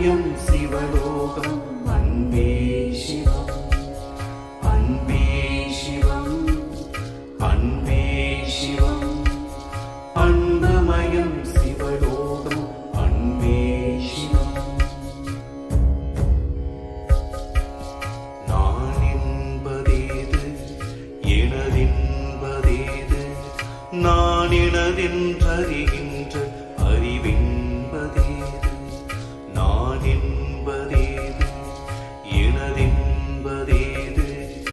சிவமயம் சிவலோகம் அன்பே சிவம் அன்பே சிவம் அன்பே சிவம் அன்பமயம் சிவலோகம் அன்பே சிவம் நான் என்பதேது எனதென்பதேது நான் எனதென்றறிகின்ற